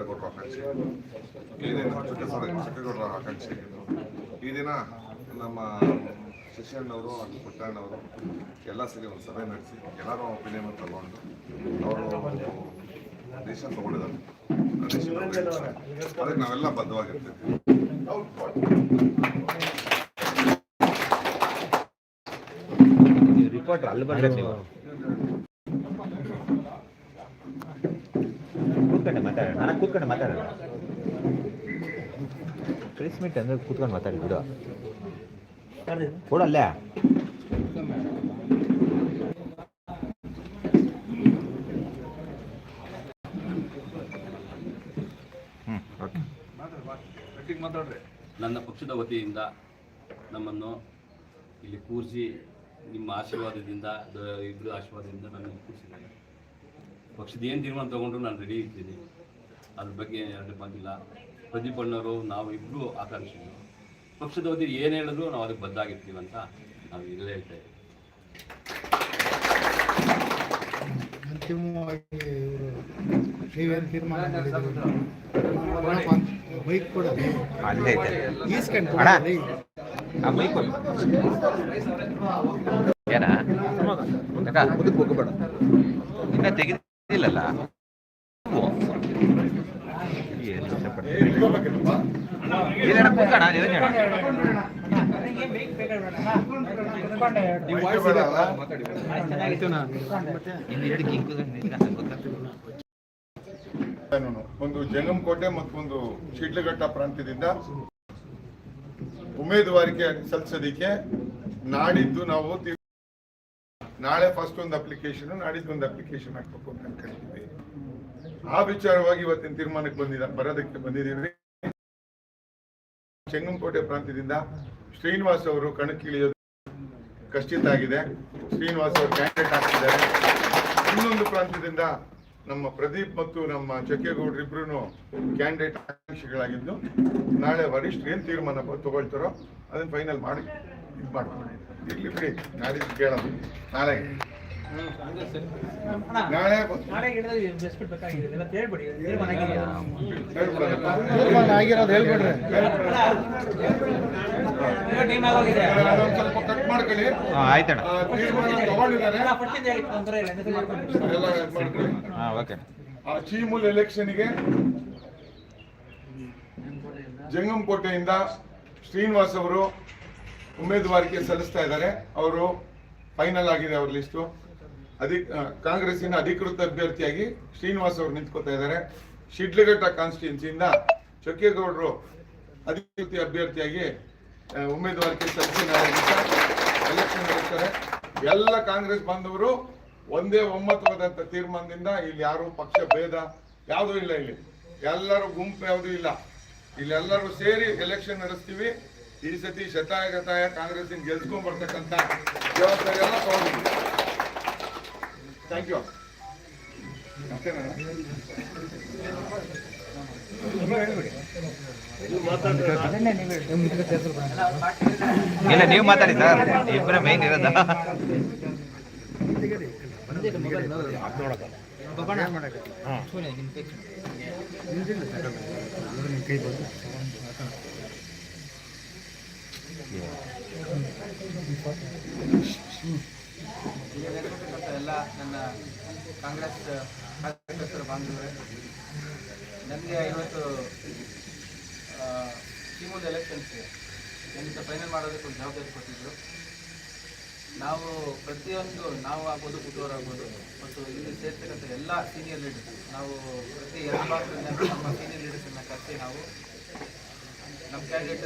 ಚಿಕ್ಕಗೌಡರ ಆಕಾಂಕ್ಷೆ ಈ ದಿನ ಚಿಕ್ಕ ಚಿಕ್ಕಗೌಡರ ಆಕಾಂಕ್ಷೆ ಈ ದಿನ ನಮ್ಮ ಶಶಿಯಣ್ಣವರು ಹಾಗೂ ಪುಟ್ಟಣ್ಣವರು ಎಲ್ಲ ಸೇರಿ ಒಂದು ಸಭೆ ನಡೆಸಿ ಎಲ್ಲರೂ ಒಪಿನಿಯನ್ ತಗೊಂಡು ಅವರು ದೇಶ ತಗೊಂಡಿದ್ದಾರೆ. ಅದಕ್ಕೆ ನಾವೆಲ್ಲ ಬದ್ಧವಾಗಿರ್ತೀವಿ ರಿಪೋರ್ಟ್ ಅಲ್ಲಿ ಬರ್ಬೇಕು ನೀವು ಕೂತ್ಕೊಂಡೆ ಮಾತಾಡೋಣ ನಾನು ಕೂತ್ಕೊಂಡು ಮಾತಾಡೋಣ ಕ್ರಿಸ್ ಮೀಟ್ ಅಂದ್ರೆ ಕೂತ್ಕೊಂಡು ಮಾತಾಡಿ ಬಿಡು. ಕೊಡಲ್ಲೇ. ಹ್ಞೂ ಓಕೆ. ನನ್ನ ಪಕ್ಷದ ವತಿಯಿಂದ ನಮ್ಮನ್ನು ಇಲ್ಲಿ ಕೂರಿಸಿ ನಿಮ್ಮ ಆಶೀರ್ವಾದದಿಂದ ಇಬ್ಬರ ಆಶೀರ್ವಾದದಿಂದ ನನ್ನನ್ನು ಕೂರಿಸಿದ್ದಾರೆ. ಪಕ್ಷದ ಏನು ತೀರ್ಮಾನ ತೊಗೊಂಡ್ರು ನಾನು ರೆಡಿ ಇರ್ತೀನಿ. ಅದ್ರ ಬಗ್ಗೆ ಎರಡು ಬಂದಿಲ್ಲ. ಪ್ರದೀಪ್ ಅಣ್ಣವರು ನಾವು ಇಬ್ಬರು ಆಕಾಂಕ್ಷಿಗಳು. ಪಕ್ಷದ ಅವಧಿ ಏನು ಹೇಳಿದ್ರು ನಾವು ಅದಕ್ಕೆ ಬದ್ದಾಗಿರ್ತೀವಿ ಅಂತ ನಾವು ಇಲ್ಲೇ ಹೇಳ್ತಾ ಇದ್ದೀವಿ ಅಂತಿಮವಾಗಿ ಇವರು ನೀವೇನು ತೀರ್ಮಾನ ಬೈಕ್ ಕೊಡೋದು ಈಸ್ಕೊಂಡು ಬೈಕ್ ಏನ? ಮುಂದಕ್ಕೆ ಹೋಗಬೇಡ. ಇನ್ನ ತೆಗೆದಿಲ್ಲಲ್ಲ ಕಾನೂನು ಒಂದು ಜಂಗಮಕೋಟೆ ಕೋಟೆ ಮತ್ತೊಂದು ಶಿಡ್ಲಘಟ್ಟ ಪ್ರಾಂತ್ಯದಿಂದ ಉಮೇದುವಾರಿಕೆ ಸಲ್ಲಿಸೋದಿಕ್ಕೆ ನಾಡಿದ್ದು ನಾವು ನಾಳೆ ಫಸ್ಟ್ ಒಂದು ಅಪ್ಲಿಕೇಶನ್ ನಾಡಿದ್ದು ಒಂದು ಅಪ್ಲಿಕೇಶನ್ ಹಾಕ್ಬೇಕು ಅಂತ ಅನ್ಕೊಂಡಿದ್ವಿ ಆ ವಿಚಾರವಾಗಿ ಇವತ್ತಿನ ತೀರ್ಮಾನಕ್ಕೆ ಬಂದಿದ, ಬರೋದಕ್ಕೆ ಬಂದಿದ್ದೀವಿ. ಚೆಂಗಂಕೋಟೆ ಪ್ರಾಂತ್ಯದಿಂದ ಶ್ರೀನಿವಾಸ್ ಅವರು ಕಣಕ್ಕಿಳಿಯೋದು ಕಷ್ಟಿತ ಆಗಿದೆ. ಶ್ರೀನಿವಾಸ್ ಅವರು ಕ್ಯಾಂಡಿಡೇಟ್ ಆಗ್ತಿದ್ದಾರೆ ಇನ್ನೊಂದು ಪ್ರಾಂತ್ಯದಿಂದ ನಮ್ಮ ಪ್ರದೀಪ್ ಮತ್ತು ನಮ್ಮ ಚಕ್ಕೆಗೌಡ್ರು ಇಬ್ರು ಕ್ಯಾಂಡಿಡೇಟ್ ಆಕಾಂಕ್ಷಿಗಳಾಗಿದ್ದು ನಾಳೆ ವರಿಷ್ಠರು ಏನು ತೀರ್ಮಾನ ತಗೊಳ್ತಾರೋ ಅದನ್ನ ಫೈನಲ್ ಮಾಡಿ, ಇದು ಮಾಡ್ಕೊಂಡು ಇರ್ಲಿ ಬಿಡಿ. ನಾಳೆ ಕೇಳೋಣ ನಾಳೆ. ನಾಳೆ ಆಗಿರೋದು ಹೇಳ್ಬಿಡ್ರಿ ಸ್ವಲ್ಪ ಕಟ್ ಮಾಡ್ಕೊಳ್ಳಿ. ಆಯ್ತಣ್ಣ ಆ ಚೀಮೂಲ್ ಎಲೆಕ್ಷನ್ಗೆ ಜಂಗಮಕೋಟೆಯಿಂದ ಶ್ರೀನಿವಾಸ್ ಅವರು ಉಮೇದುವಾರಿಕೆ ಸಲ್ಲಿಸ್ತಾ ಇದ್ದಾರೆ. ಅವರು ಫೈನಲ್ ಆಗಿದೆ ಅವ್ರ ಲಿಸ್ಟು ಅಧಿಕ ಕಾಂಗ್ರೆಸ್ಸಿನ ಅಧಿಕೃತ ಅಭ್ಯರ್ಥಿಯಾಗಿ ಶ್ರೀನಿವಾಸ್ ಅವರು ನಿಂತ್ಕೋತಾ ಇದ್ದಾರೆ. ಶಿಡ್ಲಘಟ್ಟ ಕಾನ್ಸ್ಟಿಟ್ಯೂನ್ಸಿಯಿಂದ ಚೊಕ್ಕೇಗೌಡರು ಅಧಿಕೃತ ಅಭ್ಯರ್ಥಿಯಾಗಿ ಉಮೇದುವಾರಿಕೆ ಸಲ್ಲಿಸಿ ನಾಳೆ ಎಲೆಕ್ಷನ್ ಎಲ್ಲ ಕಾಂಗ್ರೆಸ್ ಬಾಂಧವರು ಒಂದೇ ಒಮ್ಮತವಾದಂಥ ತೀರ್ಮಾನದಿಂದ ಇಲ್ಲಿ ಯಾರು ಪಕ್ಷ ಭೇದ ಯಾವುದೂ ಇಲ್ಲ ಇಲ್ಲಿ. ಎಲ್ಲರೂ ಗುಂಪು ಯಾವುದೂ ಇಲ್ಲ. ಇಲ್ಲಿ ಎಲ್ಲರೂ ಸೇರಿ ಎಲೆಕ್ಷನ್ ನಡೆಸ್ತೀವಿ. ಈ ಸತಿ ಶತಾಯಗತಾಯ ಕಾಂಗ್ರೆಸ್ ಗೆಲ್ಸ್ಕೊಂಡ್ ಬರ್ತಕ್ಕಂತ ಜವಾಬ್ದಾರಿ ಎಲ್ಲ ತಗೊಂಡಿದ್ವಿ ಥ್ಯಾಂಕ್ ಯು ಇಲ್ಲ ನೀವು ಮಾತಾಡಿ ಸರ್ ಇಬ್ಬರ ಮೈನ್ ಇರೋದ ಎಲ್ಲ ನನ್ನ ಕಾಂಗ್ರೆಸ್ ಕಾರ್ಯಕರ್ತರ ಬಾಂಧವರೇ, ನನಗೆ ಇವತ್ತು ಶಿವಮೊಗ್ಗ ಎಲೆಕ್ಷನ್ಸ್ಗೆ ನನಗೆ ಫೈನಲ್ ಮಾಡೋದಕ್ಕೆ ಒಂದು ಜವಾಬ್ದಾರಿ ಕೊಟ್ಟಿದ್ದರು ನಾವು ಪ್ರತಿಯೊಂದು ನಾವು ಆಗ್ಬೋದು ಆಗ್ಬೋದು, ಮತ್ತು ಇಲ್ಲಿ ಸೇರ್ತಕ್ಕಂಥ ಎಲ್ಲ ಸೀನಿಯರ್ ಲೀಡರ್ಸ್ ನಾವು ಪ್ರತಿ ಎಲ್ಲ ನಮ್ಮ ಸೀನಿಯರ್ ಲೀಡರ್ಸನ್ನು ಕರೆಸಿ ನಾವು ನಮ್ಮ ಕ್ಯಾಂಡಿಡೇಟ್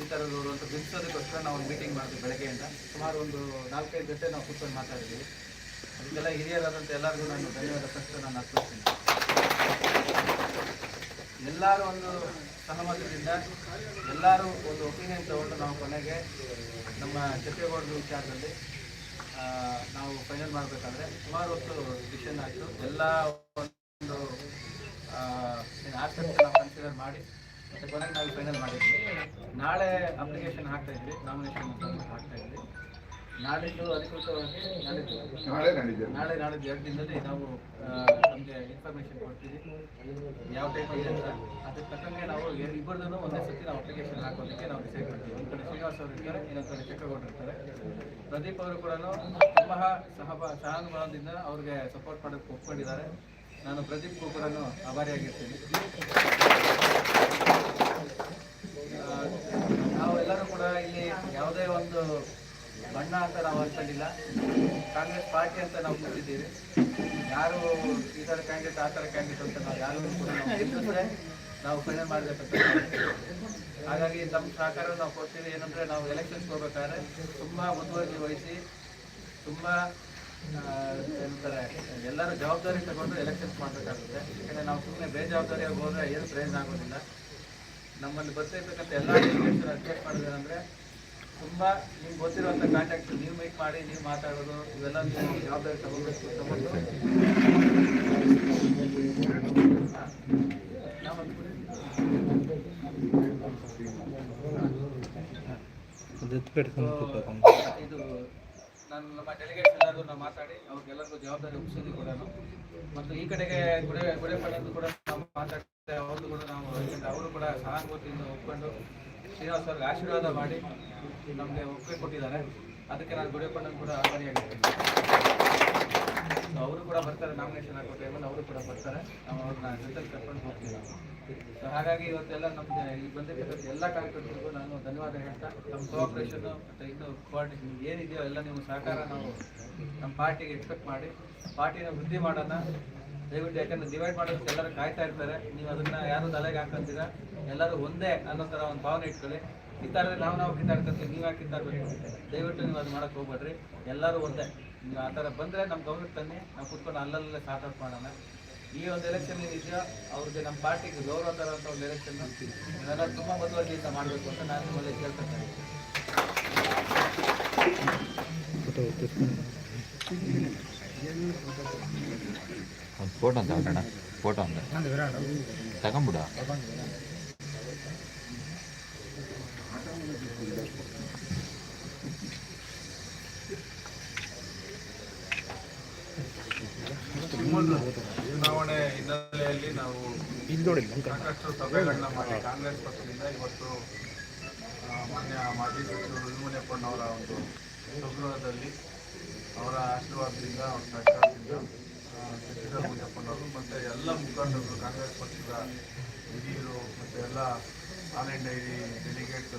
ಈ ಥರದವರು ಅಂತ ಬಿಡಿಸೋದಕ್ಕೋಸ್ಕರ ನಾವು ಒಂದು ಮೀಟಿಂಗ್ ಮಾಡಿದ್ವಿ ಬೆಳಗ್ಗೆಯಿಂದ ಸುಮಾರು ಒಂದು ನಾಲ್ಕೈದು ಗಂಟೆ ನಾವು ಕೂತ್ಕೊಂಡು ಮಾತಾಡಿದ್ವಿ ಅದಕ್ಕೆಲ್ಲ ಹಿರಿಯರಾದಂಥ ಎಲ್ಲರಿಗೂ ನಾನು ಧನ್ಯವಾದ ಕಷ್ಟ ನಾನು ಅರ್ಪಿಸ್ತೀನಿ. ಎಲ್ಲರೂ ಒಂದು ಸಹಮತದಿಂದ, ಎಲ್ಲರೂ ಒಂದು ಒಪಿನಿಯನ್ ತಗೊಂಡು ನಾವು ಕೊನೆಗೆ ನಮ್ಮ ಚಕ್ರೇಗೌಡರ ವಿಚಾರದಲ್ಲಿ ನಾವು ಫೈನಲ್ ಮಾಡಬೇಕಾದ್ರೆ ಸುಮಾರು ಹೊತ್ತು ಡಿಸಿಷನ್ ಆಯಿತು. ಎಲ್ಲ ಒಂದು ಆಸಕ್ತಿ ಕನ್ಸಿಡರ್ ಮಾಡಿ ಕೊನೆಗೆ ನಾವು ಫೈನಲ್ ಮಾಡಿದ್ವಿ. ನಾಳೆ ಅಪ್ಲಿಕೇಶನ್ ಹಾಕ್ತಾ ಇದ್ವಿ. ನಾಮಿನೇಷನ್ ಹಾಕ್ತಾ ಇದ್ವಿ. ನಾಡಿದ್ದು ಅಧಿಕೃತವಾಗಿ ನಾಳೆ ನಾಳೆ ನಾಡಿದ್ದು ಎರಡು ದಿನದಲ್ಲಿ ನಾವು ನಮಗೆ ಇನ್ಫಾರ್ಮೇಶನ್ ಕೊಡ್ತೀವಿ. ಯಾವ ಟೈಪ್ ಇದೆ ಅಂತ ಅದಕ್ಕೆ ತಕ್ಕಂಗೆ ನಾವು ಇಬ್ಬರದೂ ಒಂದೇ ಸರ್ತಿ ನಾವು ಅಪ್ಲಿಕೇಶನ್ ಹಾಕೋದಕ್ಕೆ ನಾವು ಡಿಸೈಡ್ ಮಾಡ್ತೀವಿ. ಒಂದು ಕಡೆ ಶ್ರೀನಿವಾಸ್ ಅವರು ಇರ್ತಾರೆ ಇನ್ನೊಂದು ಕಡೆ ಚಕ್ರಗೌಡರು ಪ್ರದೀಪ್ ಅವರು ಕೂಡ ತುಂಬ ಸಹಬ ಸಹಾನುಭಾವದಿಂದ ಅವ್ರಿಗೆ ಸಪೋರ್ಟ್ ಮಾಡೋಕ್ಕೆ ಒಪ್ಕೊಂಡಿದ್ದಾರೆ. ನಾನು ಪ್ರದೀಪ್ ಕೂಡ ಆಭಾರಿಯಾಗಿರ್ತೀನಿ. ನಾವೆಲ್ಲರೂ ಕೂಡ ಇಲ್ಲಿ ಯಾವುದೇ ಒಂದು ಬಣ್ಣ ಅಂತ ನಾವು ಅನ್ಕೊಂಡಿಲ್ಲ. ಕಾಂಗ್ರೆಸ್ ಪಾರ್ಟಿ ಅಂತ ನಾವು ಕೂತಿದ್ದೀವಿ ಯಾರು ಈ ಥರ ಕ್ಯಾಂಡಿಡೇಟ್ ಆ ಥರ ಕ್ಯಾಂಡಿಡೇಟ್ ಅಂತ ನಾವು ಯಾರು ಕೂಡ ನಾವು ಫೈನಲ್ ಮಾಡಬೇಕಂತ ಹಾಗಾಗಿ ನಮ್ಮ ಸಹಕಾರ ನಾವು ಕೊಡ್ತೀವಿ. ಏನಂದ್ರೆ ನಾವು ಎಲೆಕ್ಷನ್ಸ್ ಹೋಗ್ಬೇಕಾದ್ರೆ ತುಂಬ ಮುಂದುವರಿಸಿ ವಹಿಸಿ, ತುಂಬ ಏನಂತಾರೆ, ಎಲ್ಲರೂ ಜವಾಬ್ದಾರಿ ತಗೊಂಡು ಎಲೆಕ್ಷನ್ಸ್ ಮಾಡಬೇಕಾಗುತ್ತೆ. ಯಾಕಂದರೆ ನಾವು ಸುಮ್ಮನೆ ಬೇಜವಾಬ್ದಾರಿಯಾಗಿ ಹೋದರೆ ಏನು ಪ್ರಯೋಜನ ಆಗೋದಿಲ್ಲ. ನಮ್ಮಲ್ಲಿ ಬರ್ತಿರ್ತಕ್ಕಂಥ ಎಲ್ಲ ಡೆಲಿಗೇಟ್ಸ್ ಅಡ್ಜಸ್ಟ್ ಅಂದ್ರೆ ತುಂಬ ನಿಮ್ಗೆ ಗೊತ್ತಿರುವಂಥ ಕಾಂಟ್ಯಾಕ್ಟ್ ನೀವು ಮೀಟ್ ಮಾಡಿ ನೀವು ಮಾತಾಡೋದು ಇವೆಲ್ಲ ನೀವು ಜವಾಬ್ದಾರಿ ತಗೋಬೇಕು ತಗೊಂಡು ನಾವು ಇದು ನಾನು ನಮ್ಮ ಡೆಲಿಗೇಟ್ಸ್ ಎಲ್ಲರಿಗೂ ನಾವು ಮಾತಾಡಿ ಅವ್ರಿಗೆಲ್ಲರಿಗೂ ಜವಾಬ್ದಾರಿ ಒಪ್ಪಿಸೋದು ಕೂಡ ಮತ್ತು ಈ ಕಡೆಗೆ ಗುಡೆ ಮಾಡೋದು ಕೂಡ ನಾವು ಮಾತಾಡ್ತೇವೆ. ಅವ್ರದ್ದು ಕೂಡ ನಾವು ಅವರು ಕೂಡ ಸಹಾನುಭೂತಿಯಿಂದ ಒಪ್ಕೊಂಡು ಶ್ರೀನಿವಾಸ್ ಅವ್ರಿಗೆ ಆಶೀರ್ವಾದ ಮಾಡಿ ನಮಗೆ ಒಪ್ಪಿಗೆ ಕೊಟ್ಟಿದ್ದಾರೆ. ಅದಕ್ಕೆ ನಾನು ಗುಡೆಪಣ್ಣನ ಕೂಡ ಆಭಾರಿಯಾಗಿರ್ತೀನಿ ಸೊ ಅವರು ಕೂಡ ಬರ್ತಾರೆ ನಾಮಿನೇಷನ್ ಹಾಕೋ ಟೈಮಲ್ಲಿ ಅವರು ಕೂಡ ಬರ್ತಾರೆ. ನಾವು ಅವ್ರನ್ನ ಜೊತೆಗೆ ಕರ್ಕೊಂಡು ಹೋಗ್ತೀವಿ ಸೊ ಹಾಗಾಗಿ ಇವತ್ತೆಲ್ಲ ನಮ್ಗೆ ಇಲ್ಲಿ ಬಂದಿರ್ತಕ್ಕಂಥ ಎಲ್ಲ ಕಾರ್ಯಕರ್ತರಿಗೂ ನಾನು ಧನ್ಯವಾದ ಹೇಳ್ತಾ, ನಮ್ಮ ಕೋಆಪರೇಷನ್ ಮತ್ತು ಇನ್ನು ಕೋಆರ್ಡಿನೇಷನ್ ಏನಿದೆಯೋ ಎಲ್ಲ ನೀವು ಸಹಕಾರ ನಾವು ನಮ್ಮ ಪಾರ್ಟಿಗೆ ಎಕ್ಸ್ಪೆಕ್ಟ್ ಮಾಡಿ, ಪಾರ್ಟಿನ ವೃದ್ಧಿ ಮಾಡೋಣ. ದಯವಿಟ್ಟು ಯಾಕಂದ್ರೆ ಡಿವೈಡ್ ಮಾಡೋದಕ್ಕೆ ಎಲ್ಲರೂ ಕಾಯ್ತಾ ಇರ್ತಾರೆ. ನೀವು ಅದನ್ನ ಯಾರು ತಲೆಗೆ ಹಾಕಂತೀರ ಎಲ್ಲರೂ ಒಂದೇ ಅನ್ನೋ ಥರ ಒಂದು ಭಾವನೆ ಇಟ್ಕೊಳ್ಳಿ. ಕಿತ್ತಾಡಿದ್ರೆ ನಾವು ನಾವು ಕಿತ್ತಾಡ್ಕೊತೀವಿ, ನೀವು ಯಾಕೆ ಕಿತ್ತಾಡ್ಬೇಕು ದಯವಿಟ್ಟು ನೀವು ಅದು ಮಾಡಕ್ಕೆ ಹೋಗ್ಬೇಡ್ರಿ. ಎಲ್ಲರೂ ಒಂದೇ. ನೀವು ಆ ಥರ ಬಂದರೆ ನಮ್ಮ ಗೌರವಕ್ಕೆ ತನ್ನಿ ನಾವು ಕುತ್ಕೊಂಡು ಅಲ್ಲಲ್ಲೇ ಸಾರ್ಟ್ ಮಾಡೋಣ. ಈ ಒಂದು ಎಲೆಕ್ಷನ್ ಏನಿದೆಯೋ ಅವ್ರಿಗೆ ನಮ್ಮ ಪಾರ್ಟಿಗೆ ಗೌರವ ತರೋಂಥ ಒಂದು ಎಲೆಕ್ಷನ್ ಇದೆಲ್ಲ ತುಂಬ ಮುತುವರ್ಜಿಯಿಂದ ಮಾಡಬೇಕು ಅಂತ ನಾನು ನಿಮ್ಮಲ್ಲಿ ಕೇಳ್ಕೊಳ್ತೇನೆ ಒಂದು ಫೋಟೋ ಅಂತ ಹಾಕೋಣ. ಫೋಟೋ ಅಂತ ತಗೊಂಬಿಡ ಚುನಾವಣೆ ಹಿನ್ನೆಲೆಯಲ್ಲಿ ನಾವು ಸಾಕಷ್ಟು ಸಭೆಗಳನ್ನ ಮಾಡಿ ಕಾಂಗ್ರೆಸ್ ಪಕ್ಷದಿಂದ ಇವತ್ತು ಮಾನ್ಯ ಮಾಜಿ ಸಚಿವರು ವಿಲ್ಮುನಿಯಪ್ಪನವರ ಒಂದು ಸ್ವಗೃಹದಲ್ಲಿ ಅವರ ಆಶೀರ್ವಾದದಿಂದ ಅವರ ಆ, ಶಶಿಧರ್ ಮುನಿಯಪ್ಪನವರು ಮತ್ತು ಎಲ್ಲ ಮುಖಂಡರು ಕಾಂಗ್ರೆಸ್ ಪಕ್ಷದ ಹಿರಿಯರು ಮತ್ತು ಎಲ್ಲ ಆಲ್ ಇಂಡಿಯಾ ಡೈರಿ ಡೆಲಿಗೇಟ್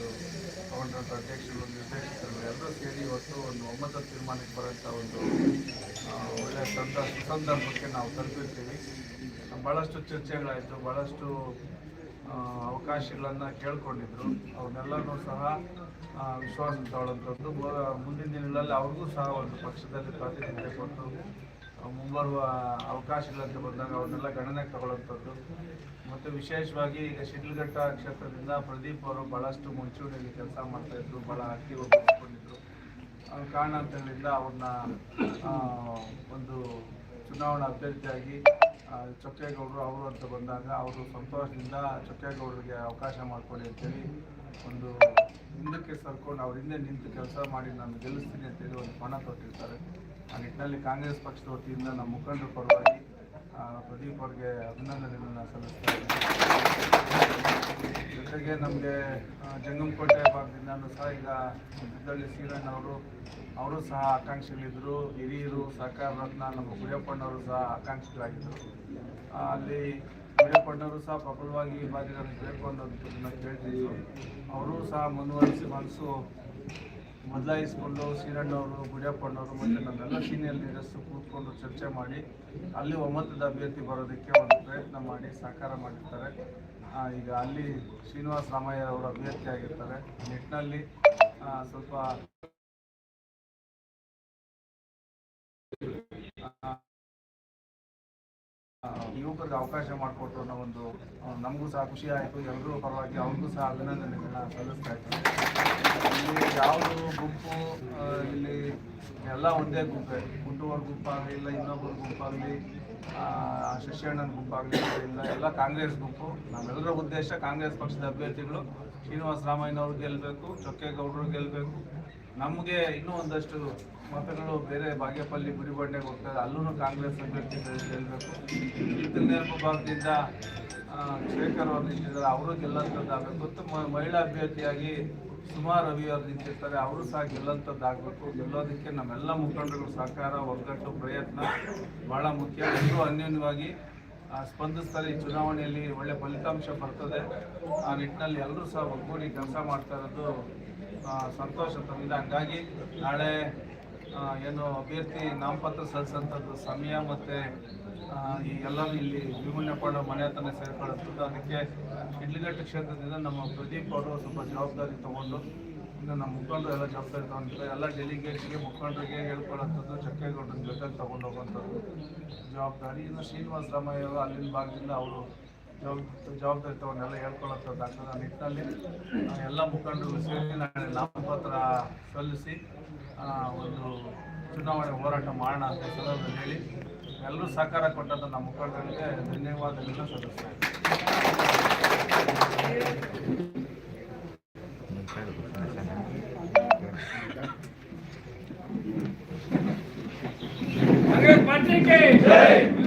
ತಗೊಂಡಂಥ ಅಧ್ಯಕ್ಷರು ನಿರ್ದೇಶಕರು ಎಲ್ಲರೂ ಸೇರಿ ಇವತ್ತು ಒಂದು ಒಮ್ಮತ ತೀರ್ಮಾನಕ್ಕೆ ಬರೋಂಥ ಒಂದು ಒಳ್ಳೆಯ ಸಂದ ಸುಸಂದರ್ಭಕ್ಕೆ ನಾವು ತಲುಪಿರ್ತೀವಿ. ಭಾಳಷ್ಟು ಚರ್ಚೆಗಳಾಯಿತು ಭಾಳಷ್ಟು ಅವಕಾಶಗಳನ್ನು ಕೇಳ್ಕೊಂಡಿದ್ರು ಅವ್ರನ್ನೆಲ್ಲನೂ ಸಹ ವಿಶ್ವಾಸ ತಗೊಳ್ಳೋಂಥದ್ದು. ಮುಂದಿನ ದಿನಗಳಲ್ಲಿ ಅವ್ರಿಗೂ ಸಹ ಒಂದು ಪಕ್ಷದಲ್ಲಿ ಪ್ರಾತಿನಿಧ್ಯ ಕೊಟ್ಟು ಮುಂಬರುವ ಅವಕಾಶಗಳಂತ ಬಂದಾಗ ಅವ್ರನ್ನೆಲ್ಲ ಗಣನೆಗೆ ತಗೊಳ್ಳೋಂಥದ್ದು. ಮತ್ತು ವಿಶೇಷವಾಗಿ ಈಗ ಶಿಡ್ಲಘಟ್ಟ ಕ್ಷೇತ್ರದಿಂದ ಪ್ರದೀಪ್ ಅವರು ಭಾಳಷ್ಟು ಮುಂಚೂಣಿಯಲ್ಲಿ ಕೆಲಸ ಮಾಡ್ತಾಯಿದ್ರು ಭಾಳ ಆಕ್ಟಿವ್ ಆ ಕಾರಣಾಂತರಗಳಿಂದ ಅವ್ರನ್ನ ಒಂದು ಚುನಾವಣಾ ಅಭ್ಯರ್ಥಿಯಾಗಿ ಚೊಕ್ಕೇಗೌಡರು ಅವರು ಅಂತ ಬಂದಾಗ ಅವರು ಸಂತೋಷದಿಂದ ಚೊಕ್ಕೇಗೌಡರಿಗೆ ಅವಕಾಶ ಮಾಡಿಕೊಡಿ ಅಂತೇಳಿ ಒಂದು ಹಿಂದಕ್ಕೆ ಸರ್ಕೊಂಡು ಅವ್ರ ಹಿಂದೆ ನಿಂತು ಕೆಲಸ ಮಾಡಿ ನಾನು ಗೆಲ್ಲಿಸ್ತೀನಿ ಅಂತೇಳಿ ಒಂದು ಪಣ ತೊಟ್ಟಿರ್ತಾರೆ. ಆ ನಿಟ್ಟಿನಲ್ಲಿ ಕಾಂಗ್ರೆಸ್ ಪಕ್ಷದ ವತಿಯಿಂದ ನಮ್ಮ ಮುಖಂಡರ ಪರವಾಗಿ ಪ್ರದೀಪ್ ಅವ್ರಿಗೆ ಅಭಿನಂದನೆಗಳನ್ನ ಸಲ್ಲಿಸ್ತಾ ಇದ್ದೀನಿ. ಜೊತೆಗೆ ನಮಗೆ ಜಂಗಮಕೋಟೆ ಭಾಗದಿಂದನೂ ಸಹ ಈಗ ಸಿದ್ದಳ್ಳಿ ಶ್ರೀರಣ್ಣ ಅವರು ಸಹ ಆಕಾಂಕ್ಷಿಗಳಿದ್ದರು ಹಿರಿಯರು, ಸಹಕಾರ ರತ್ನ, ನಮ್ಮ ಗುಡಿಯಪ್ಪಣ್ಣವರು ಸಹ ಆಕಾಂಕ್ಷಿಗಳಾಗಿದ್ದರು ಅಲ್ಲಿ ಗುಡಿಯಪ್ಪಣ್ಣವರು ಸಹ ಪ್ರಬಲವಾಗಿ ಬಾಧ್ಯಗಳನ್ನು ಬೇಕು ಅನ್ನೋದನ್ನ ಕೇಳ್ತಿದ್ರು ಅವರು ಸಹ ಮುಂದುವರಿಸಿ ಮನಸ್ಸು ಬದಲಾಯಿಸಿಕೊಂಡು ಶ್ರೀರಣ್ಣವರು ಗುಡಿಯಪ್ಪಣ್ಣವರು ಮತ್ತು ನಮ್ಮೆಲ್ಲ ಸೀನಿಯರ್ ಲೀಡರ್ಸ್ ಕೂತ್ಕೊಂಡು ಚರ್ಚೆ ಮಾಡಿ, ಅಲ್ಲಿ ಒಮ್ಮತದ ಅಭ್ಯರ್ಥಿ ಬರೋದಕ್ಕೆ ಒಂದು ಪ್ರಯತ್ನ ಮಾಡಿ, ಸಹಕಾರ ಮಾಡಿರ್ತಾರೆ. ಈಗ ಅಲ್ಲಿ ಶ್ರೀನಿವಾಸ ರಾಮಯ್ಯ ಅವರು ಅಭ್ಯರ್ಥಿ ಆಗಿರ್ತಾರೆ. ನಿಟ್ಟಿನಲ್ಲಿ ಸ್ವಲ್ಪ ಯುವಕರಿಗೆ ಅವಕಾಶ ಮಾಡಿಕೊಟ್ಟು ಅನ್ನೋ ಒಂದು, ನಮಗೂ ಸಹ ಖುಷಿ ಆಯಿತು. ಎಲ್ಲರೂ ಪರವಾಗಿ ಅವ್ರಿಗೂ ಸಹ ಅಭಿನಂದನೆಗಳನ್ನ ಸಲ್ಲಿಸ್ತಾ ಇದ್ದಾರೆ. ಯಾವುದು ಗುಂಪು ಇಲ್ಲಿ ಎಲ್ಲ ಒಂದೇ ಗುಂಪೆ. ಗುಂಟೂರು ಗುಂಪಾಗಲಿ, ಇಲ್ಲ ಇನ್ನೊಬ್ಬರ ಗುಂಪಾಗಲಿ ಶಶಿಯಣ್ಣನ ಗುಂಪಾಗಲಿ, ಇಲ್ಲ ಎಲ್ಲ ಕಾಂಗ್ರೆಸ್ ಗುಂಪು. ನಮ್ಮೆಲ್ಲರ ಉದ್ದೇಶ ಕಾಂಗ್ರೆಸ್ ಪಕ್ಷದ ಅಭ್ಯರ್ಥಿಗಳು ಶ್ರೀನಿವಾಸ ರಾಮಯ್ಯನವರು ಗೆಲ್ಲಬೇಕು ಚೊಕ್ಕೇಗೌಡರು ಗೆಲ್ಲಬೇಕು ನಮಗೆ ಇನ್ನೂ ಒಂದಷ್ಟು ಮತಗಳು ಬೇರೆ ಬಾಗೇಪಲ್ಲಿ ಗುಡಿಬಂಡೆಗೆ ಹೋಗ್ತದೆ ಅಲ್ಲೂ ಕಾಂಗ್ರೆಸ್ ಅಭ್ಯರ್ಥಿ ಗೆಲ್ಲಬೇಕು ನೇರ್ಪು ಭಾಗದಿಂದ ಶೇಖರ್ ಅವರು ನಿಂತಿದ್ದಾರೆ. ಅವರು ಗೆಲ್ಲಂಥದ್ದಾಗಬೇಕು. ಮಹಿಳಾ ಅಭ್ಯರ್ಥಿಯಾಗಿ ಸುಮಾ ರವಿ ಅವರು ನಿಂತಿರ್ತಾರೆ ಅವರು ಸಹ ಗೆಲ್ಲಂಥದ್ದಾಗಬೇಕು ಗೆಲ್ಲೋದಕ್ಕೆ ನಮ್ಮೆಲ್ಲ ಮುಖಂಡರುಗಳ ಸಹಕಾರ, ಒಗ್ಗಟ್ಟು, ಪ್ರಯತ್ನ ಭಾಳ ಮುಖ್ಯ. ಎಲ್ಲರೂ ಅನ್ಯೋನ್ಯವಾಗಿ ಸ್ಪಂದಿಸ್ತಾರೆ. ಈ ಚುನಾವಣೆಯಲ್ಲಿ ಒಳ್ಳೆ ಫಲಿತಾಂಶ ಬರ್ತದೆ. ಆ ನಿಟ್ಟಿನಲ್ಲಿ ಎಲ್ಲರೂ ಸಹ ಒಗ್ಗೂಡಿ ಕೆಲಸ ಮಾಡ್ತಾ ಇರೋದು ಸಂತೋಷ ತಂದಿದೆ ಹಂಗಾಗಿ ನಾಳೆ ಏನು ಅಭ್ಯರ್ಥಿ ನಾಮಪತ್ರ ಸಲ್ಲಿಸೋಂಥದ್ದು ಸಮಯ ಮತ್ತು ಈ ಎಲ್ಲ ಇಲ್ಲಿ ಭೀಮಣ್ಣಪ್ಪಣ್ಣ ಮನೆ ಹತ್ರನೇ ಸೇರ್ಕೊಳ್ಳೋದು ಅದಕ್ಕೆ ಇಡ್ಲಿಗಟ್ಟ ಕ್ಷೇತ್ರದಿಂದ ನಮ್ಮ ಪ್ರದೀಪ್ ಅವರು ಸ್ವಲ್ಪ ಜವಾಬ್ದಾರಿ ತಗೊಂಡು, ಇನ್ನು ನಮ್ಮ ಮುಖಂಡರು ಎಲ್ಲ ಜವಾಬ್ದಾರಿ ತಗೊಂಡಿದ್ದಾರೆ. ಎಲ್ಲ ಡೆಲಿಗೇಟ್ಗೆ ಮುಖಂಡರಿಗೆ ಹೇಳ್ಕೊಳ್ಳೋಂಥದ್ದು ಚಕ್ರೇಗೌಡರ ಜೊತೆ ತಗೊಂಡು ಹೋಗುವಂಥದ್ದು ಜವಾಬ್ದಾರಿ. ಇನ್ನು ಶ್ರೀನಿವಾಸ ರಾಮಯ್ಯ ಅಲ್ಲಿನ ಭಾಗದಿಂದ ಅವರು ಜವಾಬ್, ಜವಾಬ್ದಾರಿ ತಗೊಂಡೆಲ್ಲ ಹೇಳ್ಕೊಳ್ಳೋಂಥದ್ದು ಆಗ್ತದೆ ಆ ನಿಟ್ಟಿನಲ್ಲಿ ಎಲ್ಲ ಮುಖಂಡರು ಸೇರಿ ನಾಳೆ ನಾಮಪತ್ರ ಸಲ್ಲಿಸಿ ಒಂದು ಚುನಾವಣೆ ಹೋರಾಟ ಮಾಡೋಣ ಅಂತ ಸಂದರ್ಭದಲ್ಲಿ ಹೇಳಿ ಎಲ್ಲರೂ ಸಹಕಾರ ಕೊಟ್ಟಂತ ನಮ್ಮ ಮುಖಂಡರಿಗೆ ಧನ್ಯವಾದಗಳನ್ನು ಸಲ್ಲಿಸ್ತಾ ಕಾಂಗ್ರೆಸ್